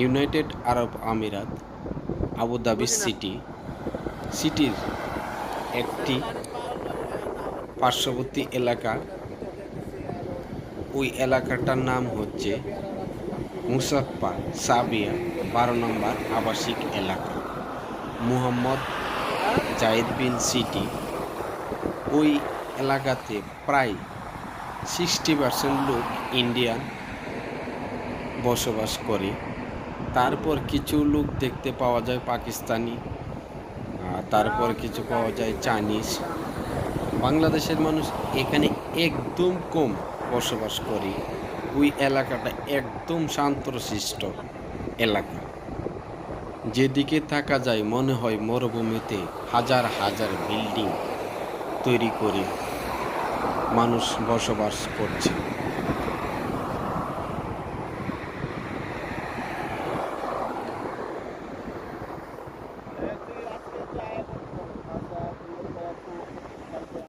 United আরব আমিরাত Abu Dhabi city সিটির একটি পার্শ্ববর্তী এলাকা। ওই এলাকাটার নাম হচ্ছে মুসাফা সাবিয়া বারো নম্বর আবাসিক এলাকা। Muhammad Zayed bin city. ওই এলাকাতে প্রায় সিক্সটি পার্সেন্ট লোক ইন্ডিয়ান বসবাস করে। তারপর কিছু লোক দেখতে পাওয়া যায় পাকিস্তানি তারপর কিছু পাওয়া যায় চাইনিজ। বাংলাদেশের মানুষ এখানে একদম কম বসবাস করে। ওই এলাকাটা একদম শান্তশিষ্ট এলাকা। যেদিকে থাকা যায় মনে হয় মরুভূমিতে হাজার হাজার বিল্ডিং তৈরি করে মানুষ বসবাস করছে।